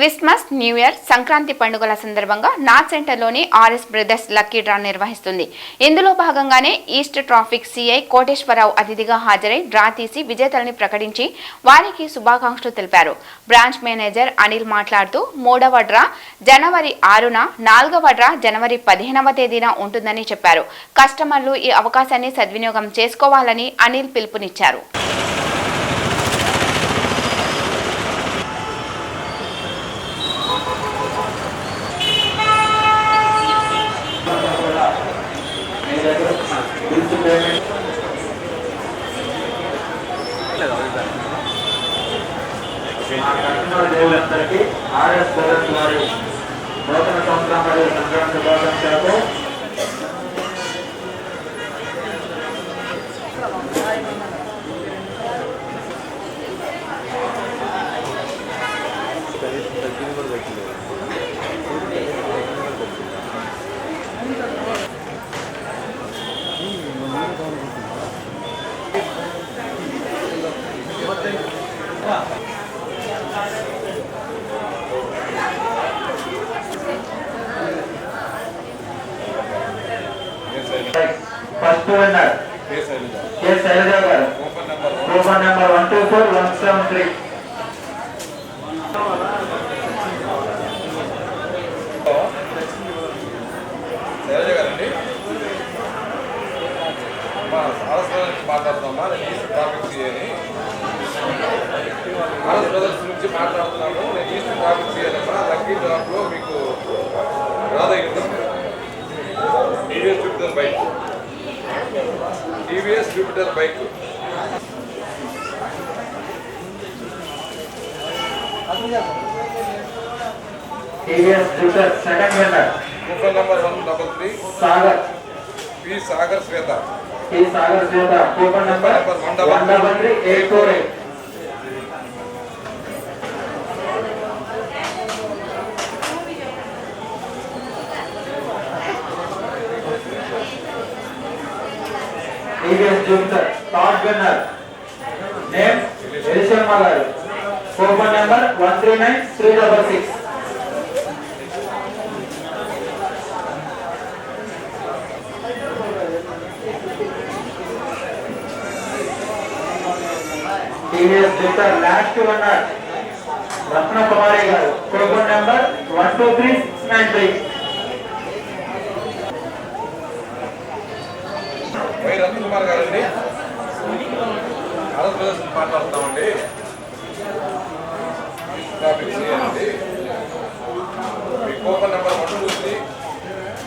Christmas new year Sankranti పండుగల సందర్భంగా నాగ్ సెంటర్లోని ఆర్ఎస్ బ్రదర్స్ లక్కీ డ్రా నిర్వహిస్తుంది. ఇందులో భాగంగానే ఈస్ట్ ట్రాఫిక్ సిఐ కోటేశ్వరరావు అతిథిగా హాజరై డ్రా తీసి విజేతలని ప్రకటించి వారికి శుభాకాంక్షలు తెలిపారు. బ్రాంచ్ మేనేజర్ అనిల్ మాట్లాడుతూ మూడవ డ్రా జనవరి ఆరున నాలుగవ డ్రా జనవరి పదిహేనవ తేదీన ఉంటుందని చెప్పారు. కస్టమర్లు ఈ అవకాశాన్ని సద్వినియోగం చేసుకోవాలని అనిల్ పిలుపునిచ్చారు. మా కస్టమర్ దేవులందరికీ ఆర్ఎస్ బ్రదర్స్ వారి నూతన సంవత్సరం మరియు Sankranti శుభాకాంక్షలతో first winner. K Shailaja garu. Coupon number one two four one seven three Shailaja గారండి. మా ఆర్ఎస్ బ్రదర్స్ నుంచి మాట్లాడుతున్నామా? నేను ఈస్ట్ ట్రాఫిక్ సిఏని ఆర్ఎస్ బ్రదర్స్ నుంచి మాట్లాడుతున్నాము. నేను ఈస్ట్ ట్రాఫిక్ సిఏనమ్మా లక్కీ డ్రాప్లో మీకు రాదయ్యింది. TVS Jupiter bike. TVS Jupiter bike. TVS second winner coupon number one double three. Sagar. P Sagar Shweta. Sagar Shweta. Coupon number one double three eight four eight. EVS Jupiter, top gunner. Name Elishan Malari. Phone number 139366. TVS Jupiter, last gunner. Ratna Kumari garu. Phone number 12393. RS మాట్లాడుతామండి నుంచి మాట్లాడుతున్నామండి మీ coupon number one two three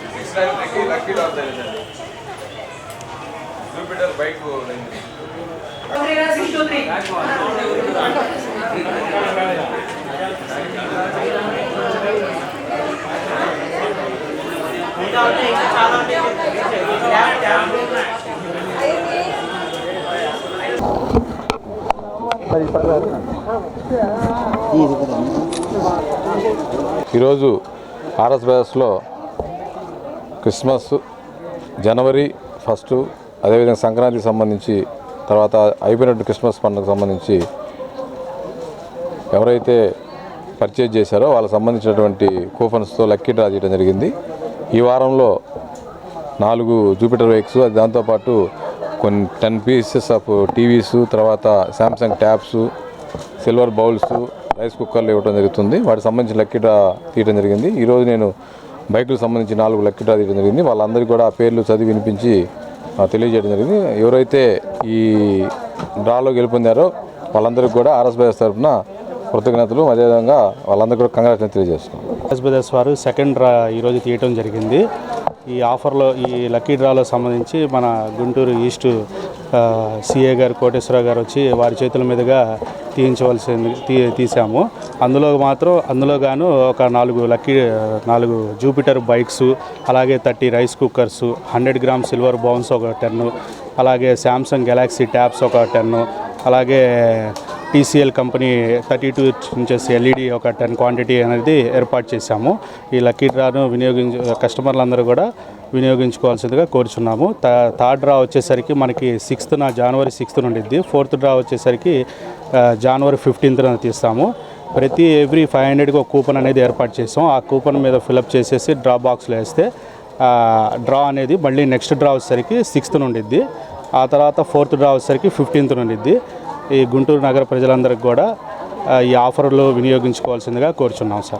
six nine త్రీకి lucky drop జరిగిందండి Jupiter bike చాలా ఈరోజు RS బ్రదర్స్లో Christmas జనవరి first అదేవిధంగా సంక్రాంతికి సంబంధించి తర్వాత అయిపోయినట్టు క్రిస్మస్ పండుగకు సంబంధించి ఎవరైతే పర్చేజ్ చేశారో వాళ్ళకి సంబంధించినటువంటి కూపన్స్తో లక్కీ డ్రా చేయడం జరిగింది. ఈ వారంలో నాలుగు జూపిటర్ బైక్స్ అది దాంతోపాటు కొన్ని టెన్ పీసెస్ ఆఫ్ టీవీస్ తర్వాత Samsung tabs silver bowls rice కుక్కర్లు ఇవ్వడం జరుగుతుంది. వాటికి సంబంధించిన లక్కీ తీయడం జరిగింది. ఈరోజు నేను బైకులకు సంబంధించి నాలుగు లక్కీ తీయడం జరిగింది. వాళ్ళందరికీ కూడా ఆ పేర్లు చదివి వినిపించి తెలియజేయడం జరిగింది. ఎవరైతే ఈ డ్రాలో గెలుపొందారో వాళ్ళందరికీ కూడా ఆర్ఎస్ బైఎస్ తరఫున కృతజ్ఞతలు. అదేవిధంగా వాళ్ళందరికీ కూడా కంగ్రాచులేషన్ తెలియజేస్తున్నాం. ఆర్ఎస్ బ్రదర్స్ వారు సెకండ్ డ్రా ఈరోజు తీయటం జరిగింది. ఈ ఆఫర్లో ఈ లక్కీ డ్రాలో సంబంధించి మన గుంటూరు ఈస్ట్ సిఏ గారు కోటేశ్వరరావు గారు వచ్చి వారి చేతుల మీదుగా తీయించవలసింది తీ తీసాము అందులో మాత్రం అందులో గాను ఒక నాలుగు లక్కీ నాలుగు జూపిటర్ బైక్స్ అలాగే thirty rice cookers hundred gram silver bowls ఒక టెన్ అలాగే శాంసంగ్ గెలాక్సీ ట్యాబ్స్ ఒక టెన్ అలాగే TCL company thirty two inches LED ఒక టెన్ క్వాంటిటీ అనేది ఏర్పాటు చేశాము. ఈ లక్కీ డ్రాను వినియోగించ కస్టమర్లందరూ కూడా వినియోగించుకోవాల్సిందిగా కోరుచున్నాము. థర్డ్ డ్రా వచ్చేసరికి మనకి సిక్స్త్న జనవరి సిక్స్త్ నుండిద్ది. ఫోర్త్ డ్రా వచ్చేసరికి జనవరి ఫిఫ్టీన్త్న తీస్తాము. ప్రతి ఎవ్రీ ఫైవ్ హండ్రెడ్కి ఒక కూపన్ అనేది ఏర్పాటు చేసాం. ఆ కూపన్ మీద ఫిలప్ చేసేసి డ్రా బాక్స్లో వేస్తే డ్రా అనేది మళ్ళీ నెక్స్ట్ డ్రా వచ్చేసరికి సిక్స్త్ నుండి ఆ తర్వాత ఫోర్త్ డ్రా వచ్చేసరికి ఫిఫ్టీన్త్ నుండిద్ది. ఈ గుంటూరు నగర ప్రజలందరికీ కూడా ఈ ఆఫర్లు వినియోగించుకోవాల్సిందిగా కోరుచున్నాం సార్.